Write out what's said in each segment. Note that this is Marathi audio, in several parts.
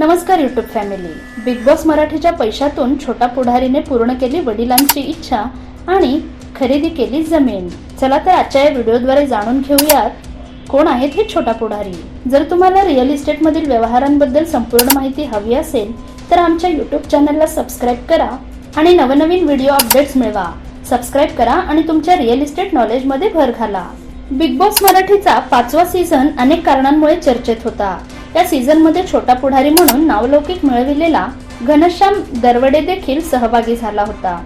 नमस्कार युट्यूब फॅमिली बिग बॉस मराठीच्या पैशातून छोटा पुढारीने पूर्ण केली वडिलांची इच्छा आणि खरेदी केली जमीन. चला तर आजच्या या व्हिडिओद्वारे जाणून घेऊयात कोण आहेत हे छोटा पुढारी. जर तुम्हाला रिअल इस्टेटमधील व्यवहारांबद्दल संपूर्ण माहिती हवी असेल तर आमच्या युट्यूब चॅनलला सबस्क्राईब करा आणि नवनवीन व्हिडिओ अपडेट्स मिळवा. सबस्क्राईब करा आणि तुमच्या रिअल इस्टेट नॉलेजमध्ये भर घाला. बिग बॉस मराठीचा पाचवा सीझन अनेक कारणांमुळे चर्चेत होता. या सीझनमध्ये छोटा पुढारी म्हणून नावलौकिक मिळविलेला घनश्याम दरवडे देखील सहभागी झाला होता.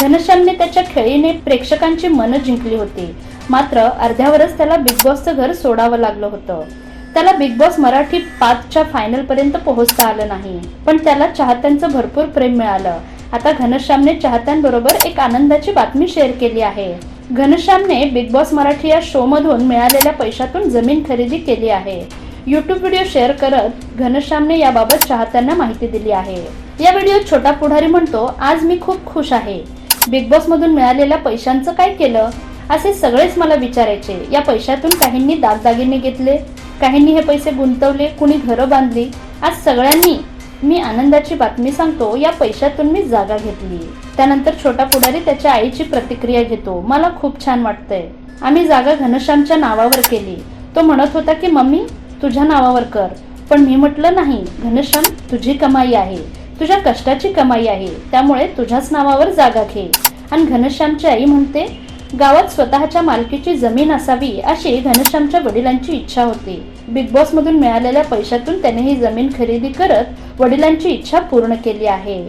घनश्यामने त्याच्या खेळीने प्रेक्षकांची मनं जिंकली होती. मात्र अर्ध्यावरच त्याला बिग बॉसचं घर सोडावं लागलं होतं. त्याला बिग बॉस मराठी पाचच्या फायनल पर्यंत पोहोचता आलं नाही. पण त्याला चाहत्यांचं भरपूर प्रेम मिळालं. आता घनश्यामने चाहत्यांबरोबर एक आनंदाची बातमी शेअर केली आहे. घनश्यामने बिग बॉस मराठी या शो मधून मिळालेल्या पैशातून जमीन खरेदी केली आहे. यूट्यूब व्हिडिओ शेअर करत घनश्यामने याबाबत चाहत्यांना माहिती दिली आहे. या व्हिडिओत छोटा पुढारी म्हणतो आज मी खूप खुश आहे. बिग बॉस मधून मिळालेल्या पैशांचं काय केलं? असे सगळेच मला विचारायचे. या पैशातून काहींनी दागदागिने घेतले काहींनी हे पैसे गुंतवले कुणी घरं बांधली. आज सगळ्यांनी मी आनंदाची बातमी सांगतो या पैशातून मी जागा घेतली. त्यानंतर छोटा पुढारी त्याच्या आईची प्रतिक्रिया घेतो मला खूप छान वाटतंय. आम्ही जागा घनश्यामच्या नावावर केली. तो म्हणत होता की मम्मी तुझ्या नावावर कर. पण मी म्हटलं नाही घनश्याम तुझी कमाई आहे. तुझ्या कष्टाची कमाई आहे. त्यामुळे तुझ्याच नावावर जागा घे. आणि घनश्यामची आई म्हणते गावात स्वतःच्या मालकीची जमीन असावी अशी घनश्यामच्या वडिलांची इच्छा होती. बिग बॉस मधून मिळालेल्या पैशातून त्याने ही जमीन खरेदी करत वडिलांची इच्छा पूर्ण केली आहे.